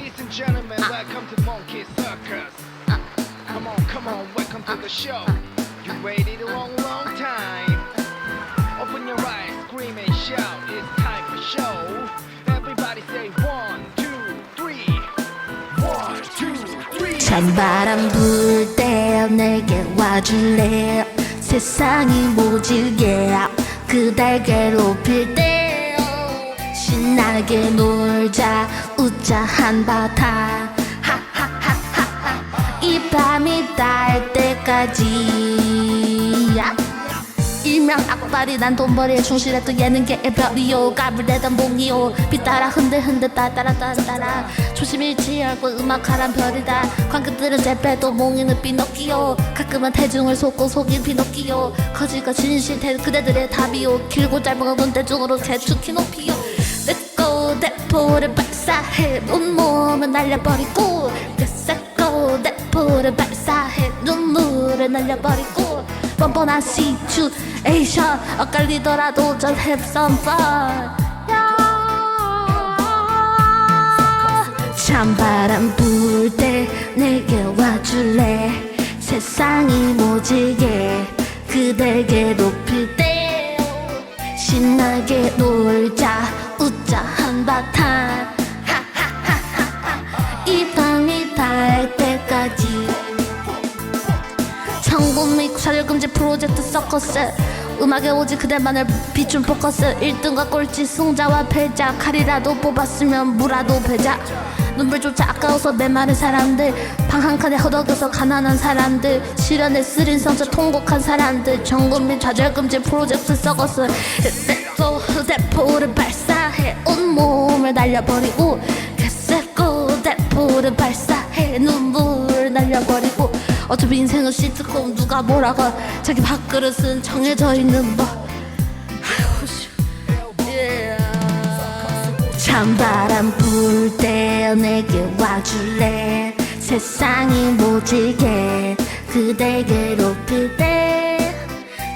Ladies and gentlemen, welcome to Monkey Circus. Come on, come on, welcome to the show. You waited a long, long time. Open your eyes, scream and shout. It's time for show. Everybody say one, two, three. One, two, three. 찬바람 불 때 내게 와줄래 세상이 모질게 그댈 괴롭힐 때 신나게 놀자 웃자 한바탕 하하하하하. 이 밤이 닿을 때까지. 일명 악발이 난 돈벌이에 충실했던 예능계의 별이요 내던 봉이요 빛 따라 흔들흔들 따따라 따따라. 조심히 지하고 음악하란 별이다. 관객들은 제빼도 몽이는 피노키오. 가끔은 대중을 속고 속인 피노키오. 거짓과 진실 대 그대들의 답이요 길고 짧은 건 대중으로 높이요 내꺼 대포를 발사해. 온몸을 날려버리고 내새꺼 대포를 발사해. 눈물을 날려버리고 뻔뻔한 시츄에이션 엇갈리더라도 just have some fun. 찬바람 불 때 내게 와줄래? 세상이 모지게 그댈 괴롭힐 때 신나게 놀자 웃자 한바탕. 이 밤이 닿을 때까지. 천국미 사절금지 프로젝트 서커스. 음악에 오직 그대만을 비춘 포커스. 1등과 꼴찌 승자와 패자. 칼이라도 뽑았으면 무라도 배자. 눈물조차 아까워서 메마른 사람들. 방 한 칸에 허덕여서 가난한 사람들. 실현에 쓰린 상처 통곡한 사람들. 전국민 좌절금지 프로젝트 서커스 대포 대포를 발사해 온몸을 날려버리고 개새고 대포를 발사해 눈물을 날려버리고 어차피 인생은 시트콤 누가 뭐라고 자기 밥그릇은 정해져 있는 법. 찬바람 불 때 내게 와줄래? 세상이 모질게 그댈 괴롭힐 때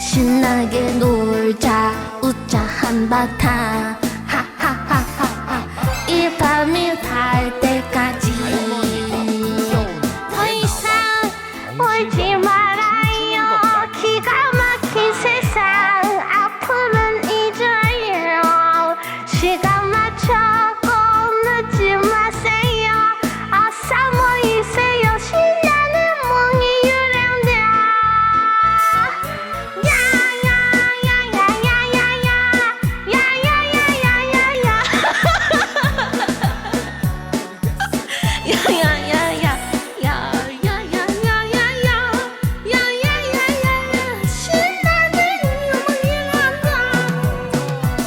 신나게 놀자 웃자 한바탕. 하하하하하. 이 밤이 닿을 때까지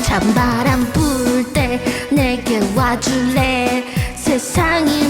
찬바람 불 때 내게 와줄래? 세상이